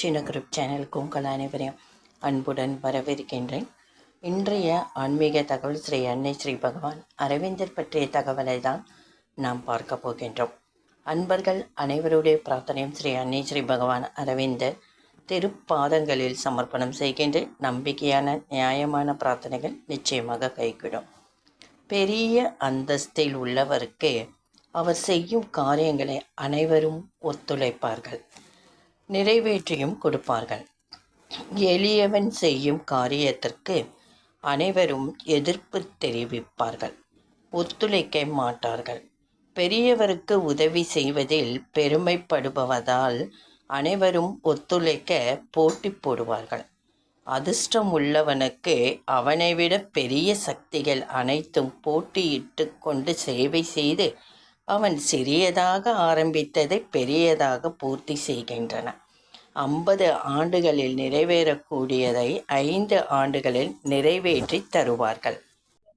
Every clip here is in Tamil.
சின்ன குரூப் சேனலுக்கு உங்கள் அனைவரையும் அன்புடன் வரவேற்கின்றேன். இன்றைய ஆன்மீக தகவல் ஸ்ரீ அன்னை ஸ்ரீ பகவான் அரவிந்தர் பற்றிய தகவலை தான் நாம் பார்க்க போகின்றோம். அன்பர்கள் அனைவருடைய பிரார்த்தனையும் ஸ்ரீ அன்னை ஸ்ரீ பகவான் அரவிந்தர் திருப்பாதங்களில் சமர்ப்பணம் செய்கின்ற நம்பிக்கையான நியாயமான பிரார்த்தனைகள் நிச்சயமாக கைக்கிடும் பெரிய அந்தஸ்தில் உள்ளவருக்கு அவர் செய்யும் காரியங்களை அனைவரும் ஒத்துழைப்பார்கள். நிறைவேற்றியும் கொடுப்பார்கள். எளியவன் செய்யும் காரியத்திற்கு அனைவரும் எதிர்ப்பு தெரிவிப்பார்கள். ஒத்துழைக்க மாட்டார்கள். பெரியவருக்கு உதவி செய்வதில் பெருமைப்படுபவதால் அனைவரும் ஒத்துழைக்க போட்டி போடுவார்கள். அதிர்ஷ்டம் உள்ளவனுக்கு அவனை விட பெரிய சக்திகள் அனைத்தும் போட்டியிட்டு கொண்டு சேவை செய்து அவன் சிறியதாக ஆரம்பித்ததை பெரியதாக பூர்த்தி செய்கின்றன. ஐம்பது ஆண்டுகளில் நிறைவேறக்கூடியதை ஐந்து ஆண்டுகளில் நிறைவேற்றி தருவார்கள்.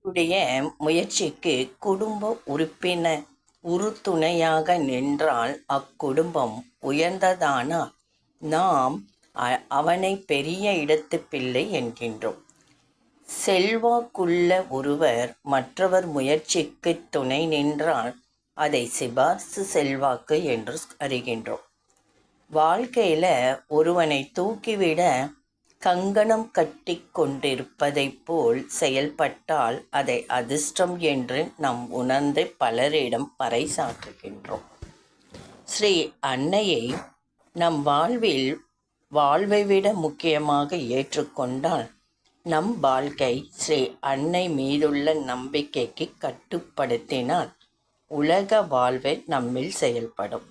உடைய முயற்சிக்கு குடும்ப உறுப்பினர் உறுதுணையாக நின்றால் அக்குடும்பம் உயர்ந்ததானால் நாம் அ- அவனை பெரிய இடத்து பிள்ளை என்கின்றோம். செல்வாக்குள்ள ஒருவர் மற்றவர் முயற்சிக்கு துணை நின்றால் அதை சிபார்சு செல்வாக்கு என்று அறிகின்றோம். வாழ்க்கையில் ஒருவனை தூக்கிவிட கங்கணம் கட்டி கொண்டிருப்பதைப் போல் செயல்பட்டால் அதை அதிர்ஷ்டம் என்று நாம் உணர்ந்து பலரிடம் பறைசாற்றுகின்றோம். ஸ்ரீ அன்னையை நம் வாழ்வில் வாழ்வை விட முக்கியமாக ஏற்றுக்கொண்டால் நம் வாழ்க்கை ஸ்ரீ அன்னை மீதுள்ள நம்பிக்கைக்கு கட்டுப்படுத்தினால் உலக வாழ்வை நம்மில் செயல்படும்.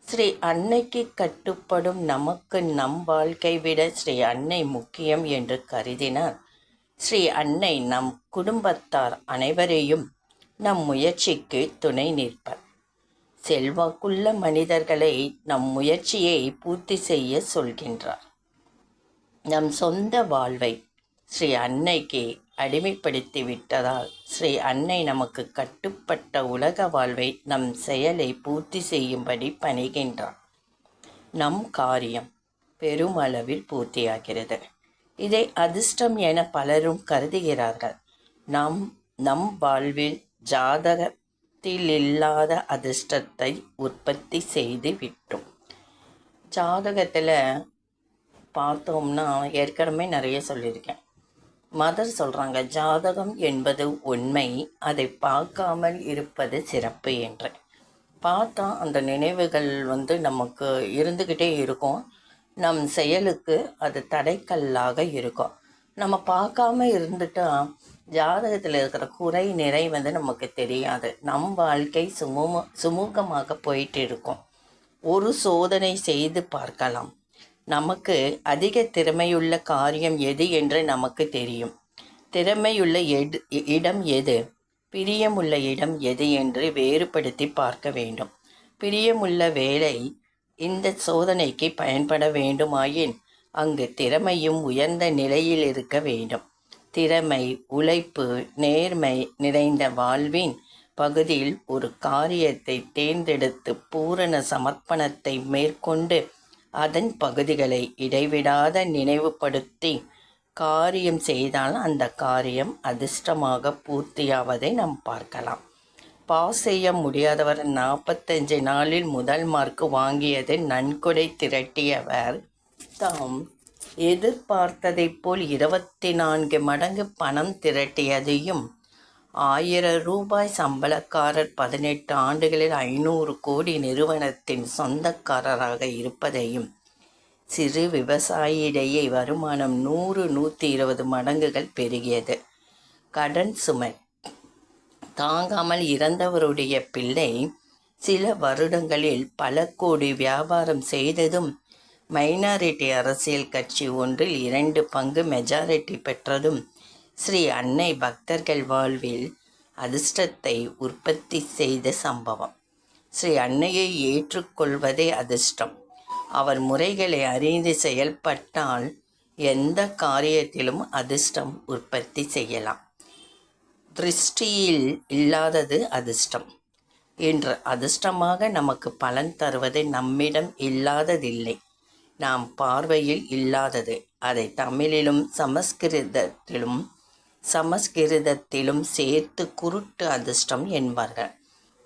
ஸ்ரீ அன்னைக்கு கட்டுப்படும் நமக்கு நம் வாழ்க்கை விட ஸ்ரீ அன்னை முக்கியம் என்று கருதினார். ஸ்ரீ அன்னை நம் குடும்பத்தார் அனைவரையும் நம் முயற்சிக்கு துணை நிற்பர். செல்வாக்குள்ள மனிதர்களை நம் முயற்சியை பூர்த்தி செய்ய சொல்கின்றார். நம் சொந்த வாழ்வை ஸ்ரீ அன்னைக்கு அடிமைப்படுத்தி விட்டதால் ஸ்ரீ அன்னை நமக்கு கட்டுப்பட்ட உலக வாழ்வை நம் செயலை பூர்த்தி செய்யும்படி பணிகின்றார் நம் காரியம் பெருமளவில் பூர்த்தியாகிறது. இதை அதிர்ஷ்டம் என பலரும் கருதுகிறார்கள். நாம் நம் வாழ்வில் ஜாதகத்தில் இல்லாத அதிர்ஷ்டத்தை உற்பத்தி செய்து விட்டோம். ஜாதகத்தில் பார்த்தோம்னா ஏற்கனவே நிறைய சொல்லியிருக்கேன். மதர் சொல்கிறாங்க ஜாதகம் என்பது உண்மை அதை பார்க்காமல் இருப்பது சிறப்பு என்று. பார்த்தா அந்த நினைவுகள் வந்து நமக்கு இருந்துக்கிட்டே இருக்கும். நம் செயலுக்கு அது தடைக்கல்லாக இருக்கும். நம்ம பார்க்காம இருந்துட்டா ஜாதகத்தில் இருக்கிற குறை நிறை வந்து நமக்கு தெரியாது. நம் வாழ்க்கை சுமூக சுமூகமாக போயிட்டு இருக்கும். ஒரு சோதனை செய்து பார்க்கலாம். நமக்கு அதிக திறமையுள்ள காரியம் எது என்று நமக்கு தெரியும். திறமையுள்ள எடு இடம் எது? பிரியமுள்ள இடம் எது என்று வேறுபடுத்தி பார்க்க வேண்டும். பிரியமுள்ள வேலை இந்த சோதனைக்கு பயன்பட வேண்டுமாயின் அங்கு திறமையும் உயர்ந்த நிலையில் இருக்க வேண்டும். திறமை உழைப்பு நேர்மை நிறைந்த வாழ்வின் பகுதியில் ஒரு காரியத்தை தேர்ந்தெடுத்து பூரண சமர்ப்பணத்தை மேற்கொண்டு அதன் பகுதிகளை இடைவிடாத நினைவுபடுத்தி காரியம் செய்தால் அந்த காரியம் அதிர்ஷ்டமாக பூர்த்தியாவதை நாம் பார்க்கலாம். பாஸ் செய்ய முடியாதவர் நாற்பத்தஞ்சு நாளில் முதல் மார்க் வாங்கியது நன்கொடை திரட்டியவர் தாம் எதிர்பார்த்ததைப் போல் இருபத்தி நான்கு மடங்கு பணம் திரட்டியதையும் ஆயிரம் ரூபாய் சம்பளக்காரர் பதினெட்டு ஆண்டுகளில் ஐநூறு கோடி நிறுவனத்தின் சொந்தக்காரராக இருப்பதையும் சிறு விவசாயியிடையே வருமானம் நூறு நூற்றி இருபது மடங்குகள் பெருகியது. கடன் சுமை. தாங்காமல் இறந்தவருடைய பிள்ளை சில வருடங்களில் பல கோடி வியாபாரம் செய்ததும் மைனாரிட்டி அரசியல் கட்சி ஒன்றில் இரண்டு பங்கு மெஜாரிட்டி பெற்றதும் ஸ்ரீ அன்னை பக்தர்கள் வாழ்வில் அதிர்ஷ்டத்தை உற்பத்தி செய்த சம்பவம். ஸ்ரீ அன்னையை ஏற்றுக்கொள்வதே அதிர்ஷ்டம். அவர் முறைகளை அறிந்து செயல்பட்டால் எந்த காரியத்திலும் அதிர்ஷ்டம் உற்பத்தி செய்யலாம். திருஷ்டியில் இல்லாதது அதிர்ஷ்டம். இன்று அதிர்ஷ்டமாக நமக்கு பலன் தருவது நம்மிடம் இல்லாததில்லை. நாம் பார்வையில் இல்லாதது. அதை தமிழிலும் சமஸ்கிருதத்திலும் சமஸ்கிருதத்திலும் சேர்த்து குருட்டு அதிர்ஷ்டம் என்பார்கள்.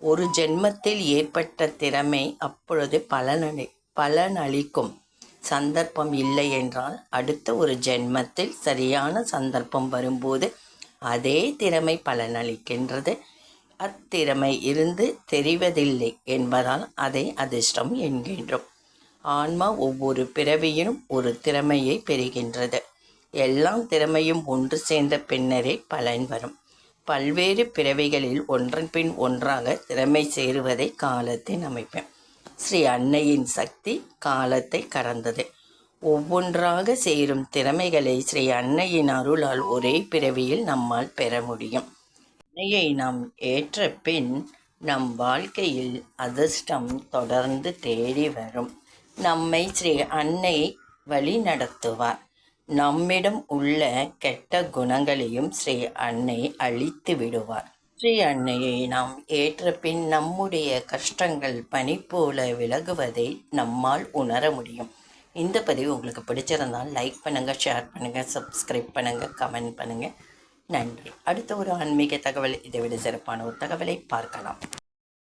ஒரு ஜென்மத்தில் ஏற்பட்ட திறமை அப்பொழுது பலனளி பலனளிக்கும் சந்தர்ப்பம் இல்லை என்றால் அடுத்த ஒரு ஜென்மத்தில் சரியான சந்தர்ப்பம் வரும்போது அதே திறமை பலனளிக்கின்றது. அத்திறமை இருந்து தெரிவதில்லை என்பதால் அதை அதிர்ஷ்டம் என்கின்றோம். ஆன்மா ஒவ்வொரு பிறவியிலும் ஒரு திறமையை பெறுகின்றது. எல்லாம் திறமையும் ஒன்று சேர்ந்த பின்னரே பலன் வரும். பல்வேறு பிறவிகளில் ஒன்றன் பின் ஒன்றாக திறமை சேருவதை காலத்தின் அமைப்பேன். ஸ்ரீ அன்னையின் சக்தி காலத்தை கடந்தது. ஒவ்வொன்றாக சேரும் திறமைகளை ஸ்ரீ அன்னையின் அருளால் ஒரே பிறவியில் நம்மால் பெற முடியும். அன்னையை நாம் ஏற்ற பின் நம் வாழ்க்கையில் அதிர்ஷ்டம் தொடர்ந்து தேடி வரும். நம்மை ஸ்ரீ அன்னை வழி நடத்துவார் நம்மிடம் உள்ள கெட்ட குணங்களையும் ஸ்ரீ அன்னை அழித்து விடுவார். ஸ்ரீ அன்னையை நாம் ஏற்ற பின் நம்முடைய கஷ்டங்கள் பனி போல விலகுவதை நம்மால் உணர முடியும். இந்த பதிவு உங்களுக்கு பிடிச்சிருந்தால் லைக் பண்ணுங்கள் ஷேர் பண்ணுங்கள் சப்ஸ்கிரைப் பண்ணுங்கள் கமெண்ட் பண்ணுங்கள் நன்றி. அடுத்த ஒரு ஆன்மீக தகவல் இதை விட சிறப்பான ஒரு தகவலை பார்க்கலாம்.